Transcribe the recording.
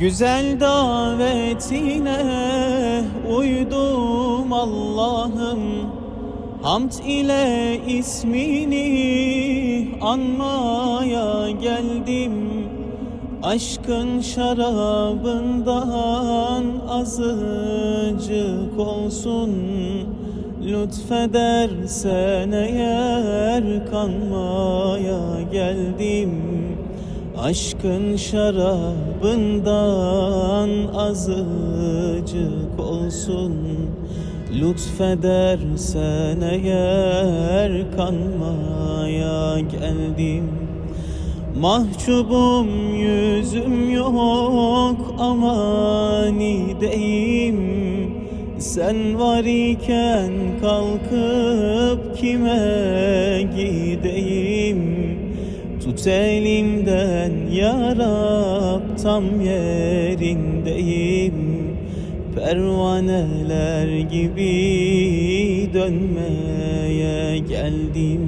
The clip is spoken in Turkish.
Güzel davetine uydum Allah'ım. Hamd ile ismini anmaya geldim. Aşkın şarabından azıcık olsun. Lütfedersen eğer kanmaya geldim Aşkın şarabından azıcık olsun. Lütfedersen eğer kanmaya geldim. Mahcubum yüzüm yok amanideyim Sen var iken kalkıp kime gideyim Tut elimden ya tam yerindeyim. Pervaneler gibi dönmeye geldim